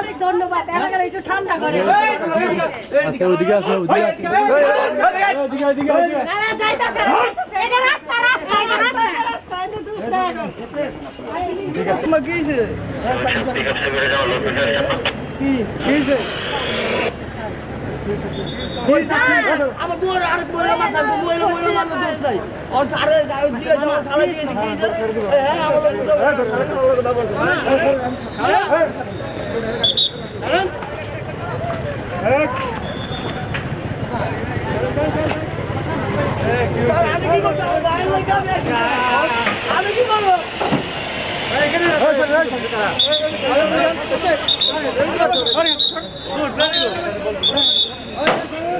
অনেক ধন্যবাদ এলাকার একটু ঠান্ডা করে ওদিকে আসো ওদিকে আসো ওদিকে ওদিকে রাস্তা রাস্তা রাস্তা রাস্তা ঠিক আছে কি কি আমি কি করতে আমি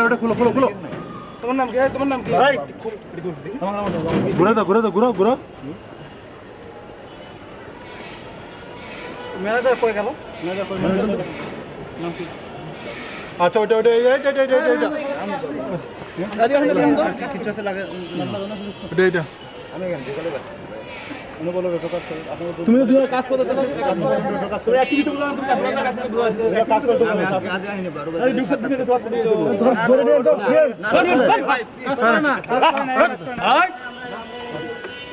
ওটা খুলো নাম কি তোমার নাম কি ঘুরে দাও ঘুরে দাও ঘুরো ঘুরো ম্যানেজার কই গেল? আচ্ছা ওটা ওটা এটা এটা এটা এটা এটা এটা তুমি তো তুমি কাজ করতে কাজ করো তুমি অ্যাক্টিভিটি গুলো তুমি কাজ ধরে ধরে তো না করে